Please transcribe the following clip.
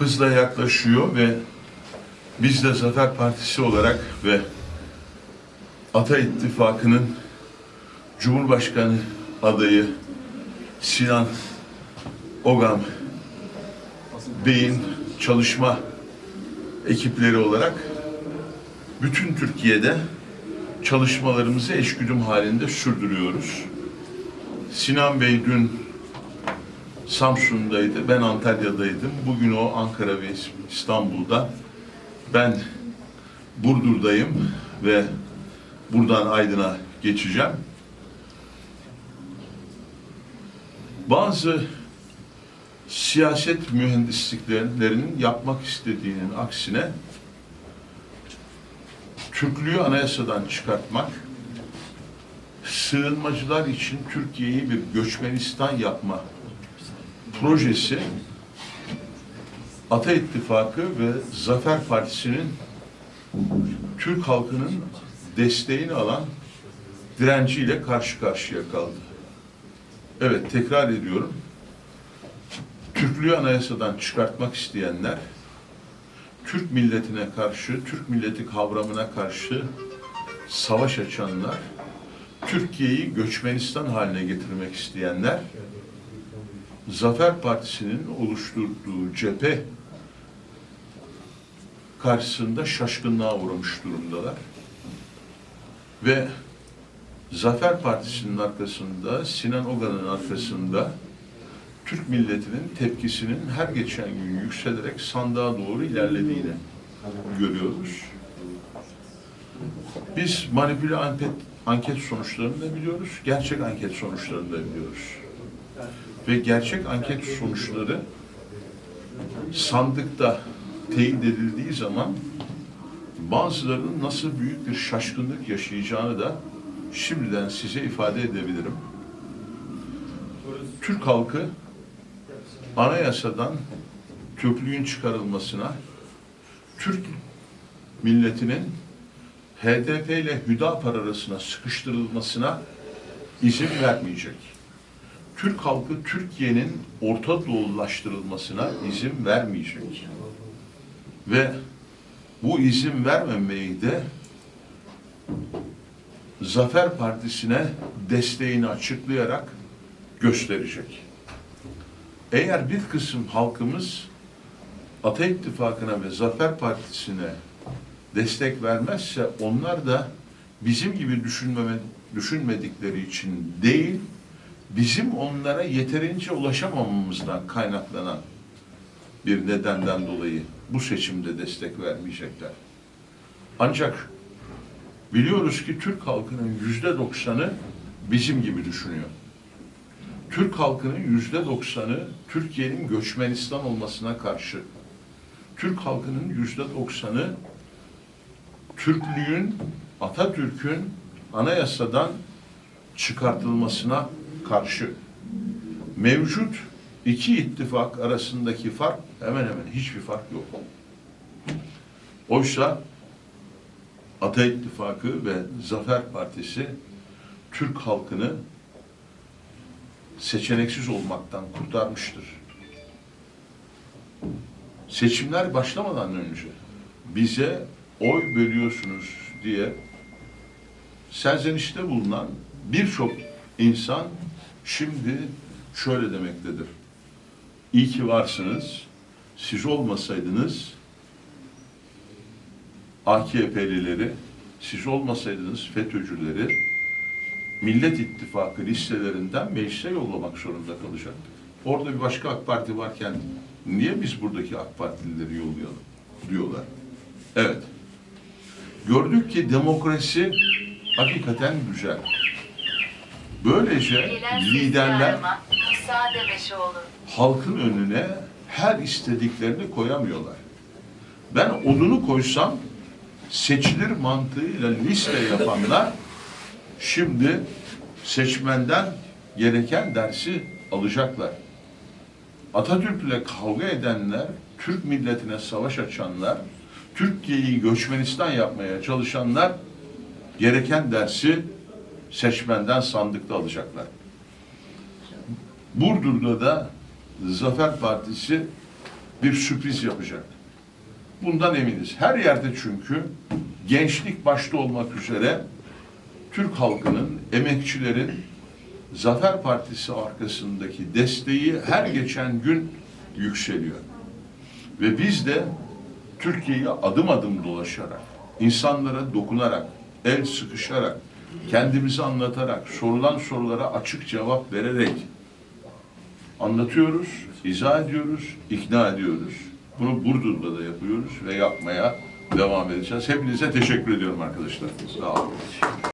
hızla yaklaşıyor ve biz de Zafer Partisi olarak ve Ata İttifakı'nın Cumhurbaşkanı adayı Sinan Ogan Bey'in çalışma ekipleri olarak bütün Türkiye'de çalışmalarımızı eşgüdüm halinde sürdürüyoruz. Sinan Bey dün Samsun'daydı, ben Antalya'daydım. Bugün o Ankara ve İstanbul'da. Ben Burdur'dayım ve buradan Aydın'a geçeceğim. Bazı siyaset mühendisliklerinin yapmak istediğinin aksine Türklüğü anayasadan çıkartmak, sığınmacılar için Türkiye'yi bir göçmenistan yapma projesi Ata İttifakı ve Zafer Partisi'nin Türk halkının desteğini alan direnciyle karşı karşıya kaldı. Evet tekrar ediyorum. Türklüğü anayasadan çıkartmak isteyenler Türk milletine karşı, Türk milleti kavramına karşı savaş açanlar, Türkiye'yi göçmenistan haline getirmek isteyenler, Zafer Partisi'nin oluşturduğu cephe karşısında şaşkınlığa uğramış durumdalar. Ve Zafer Partisi'nin arkasında, Sinan Ogan'ın arkasında Türk milletinin tepkisinin her geçen gün yükselerek sandığa doğru ilerlediğini görüyoruz. Biz manipüle anket, anket sonuçlarını da biliyoruz, gerçek anket sonuçlarını da biliyoruz. Ve gerçek anket sonuçları sandıkta teyit edildiği zaman bazılarının nasıl büyük bir şaşkınlık yaşayacağını da şimdiden size ifade edebilirim. Türk halkı anayasadan Türklüğün çıkarılmasına, Türk milletinin HDP ile Hüdapar arasına sıkıştırılmasına izin vermeyecek. Türk halkı Türkiye'nin Orta Doğulaştırılmasına izin vermeyecek. Ve bu izin vermemeyi de Zafer Partisi'ne desteğini açıklayarak gösterecek. Eğer bir kısım halkımız Ata İttifakı'na ve Zafer Partisi'ne destek vermezse onlar da bizim gibi düşünmeme, düşünmedikleri için değil, bizim onlara yeterince ulaşamamamızdan kaynaklanan bir nedenden dolayı bu seçimde destek vermeyecekler. Ancak biliyoruz ki Türk halkının yüzde doksanı bizim gibi düşünüyor. Türk halkının yüzde doksanı Türkiye'nin göçmenistan olmasına karşı. Türk halkının yüzde doksanı Türklüğün, Atatürk'ün anayasadan çıkartılmasına karşı. Mevcut iki ittifak arasındaki fark hemen hemen hiçbir fark yok. Oysa Ata İttifakı ve Zafer Partisi Türk halkını seçeneksiz olmaktan kurtarmıştır. Seçimler başlamadan önce bize oy bölüyorsunuz diye serzenişte bulunan birçok insan şimdi şöyle demektedir. İyi ki varsınız, siz olmasaydınız AKP'lileri, siz olmasaydınız FETÖ'cüleri Millet İttifakı listelerinden meclise yollamak zorunda kalacaktık. Orada bir başka AK Parti varken niye biz buradaki AK Partilileri yollayalım diyorlar. Evet. Gördük ki demokrasi hakikaten güzel. Böylece liderler Demeşoğlu. halkın önüne her istediklerini koyamıyorlar. Ben odunu koysam seçilir mantığıyla liste yapanlar şimdi seçmenden gereken dersi alacaklar. Atatürk'le kavga edenler, Türk milletine savaş açanlar, Türkiye'yi göçmenistan yapmaya çalışanlar gereken dersi seçmenden sandıkta alacaklar. Burdur'da da Zafer Partisi bir sürpriz yapacak. Bundan eminiz. Her yerde çünkü gençlik başta olmak üzere Türk halkının, emekçilerin Zafer Partisi arkasındaki desteği her geçen gün yükseliyor. Ve biz de Türkiye'yi adım adım dolaşarak, insanlara dokunarak, el sıkışarak, kendimizi anlatarak, sorulan sorulara açık cevap vererek anlatıyoruz, izah ediyoruz, ikna ediyoruz. Bunu Burdur'da da yapıyoruz ve yapmaya devam edeceğiz. Hepinize teşekkür ediyorum arkadaşlar. Sağ olun.